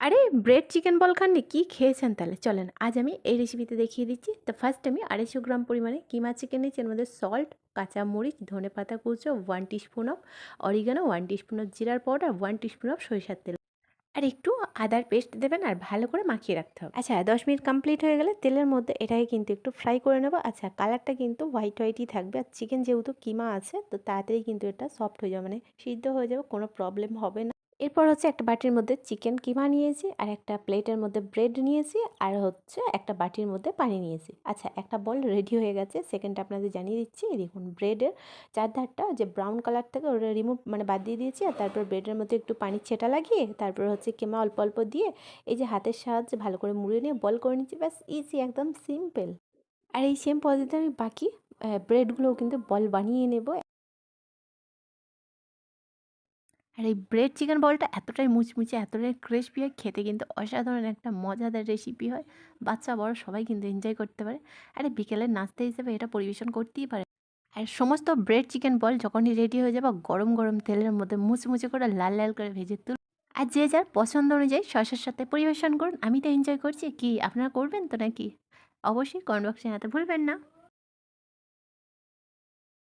আরে bread chicken বল খাননি? কী খেয়েছেন তাহলে? চলেন, আজ আমি এই রেসিপিতে দেখিয়ে দিচ্ছি। তো ফার্স্ট আমি আড়াইশো গ্রাম পরিমাণে কিমা চিকেন নিয়েছি। এর মধ্যে সল্ট কাঁচা মরিচ ধনে পাতা কুচো one teaspoon of oregano one teaspoon of জিরার পাউডার ওয়ান টিস্পুন অফ সরিষার তেল। আর একটু আদার পেস্ট দেবেন আর ভালো করে মাখিয়ে রাখতে হবে। আচ্ছা দশ মিনিট কমপ্লিট হয়ে গেলে তেলের মধ্যে এটাকে কিন্তু একটু ফ্রাই করে নেব। আচ্ছা কালারটা কিন্তু হোয়াইট হোয়াইটই থাকবে। আর চিকেন যেহেতু কিমা আছে, তো তাড়াতাড়ি কিন্তু এটা সফট হয়ে যাবে মানে সিদ্ধ হয়ে যাবে, কোনো প্রবলেম হবে না। এরপর হচ্ছে একটা বাটির মধ্যে চিকেন কিমা নিয়েছি, আর একটা প্লেটের মধ্যে ব্রেড নিয়েছি, আর হচ্ছে একটা বাটির মধ্যে পানি নিয়েছি। আচ্ছা একটা বল রেডি হয়ে গেছে, সেকেন্ডটা আপনাদের জানিয়ে দিচ্ছি। দেখুন, ব্রেডের চারধারটা যে ব্রাউন কালার থেকে ওটা রিমুভ মানে বাদ দিয়ে দিয়েছি, আর তারপর ব্রেডের মধ্যে একটু পানির ছেটা লাগিয়ে, তারপর হচ্ছে কিমা অল্প অল্প দিয়ে এই যে হাতের সাহায্যে ভালো করে মুড়ে নিয়ে বল করে নিচ্ছি, ব্যাস ইজি একদম সিম্পল আর এই সেম পদ্ধতিতে আমি বাকি ব্রেডগুলোও কিন্তু বল বানিয়ে নেব। আর এই ব্রেড চিকেন বলটা এতটাই মুচমুচে, এতটাই ক্রিসপি হয়, খেতে কিন্তু অসাধারণ একটা মজাদার রেসিপি হয়। বাচ্চা, বড় সবাই কিন্তু এনজয় করতে পারে। আর বিকেলের নাস্তা হিসেবে এটা পরিবেশন করতেই পারে। আর সমস্ত ব্রেড চিকেন বল যখনই রেডি হয়ে যাবে, গরম গরম তেলের মধ্যে মুচমুচে করে লাল লাল করে ভেজে তুল। আর যে যার পছন্দ অনুযায়ী শসের সাথে পরিবেশন করুন। আমি তো এনজয় করছি। কি আপনারা করবেন তো নাকি? অবশ্যই কমেন্ট বক্সে জানাতে ভুলবেন না।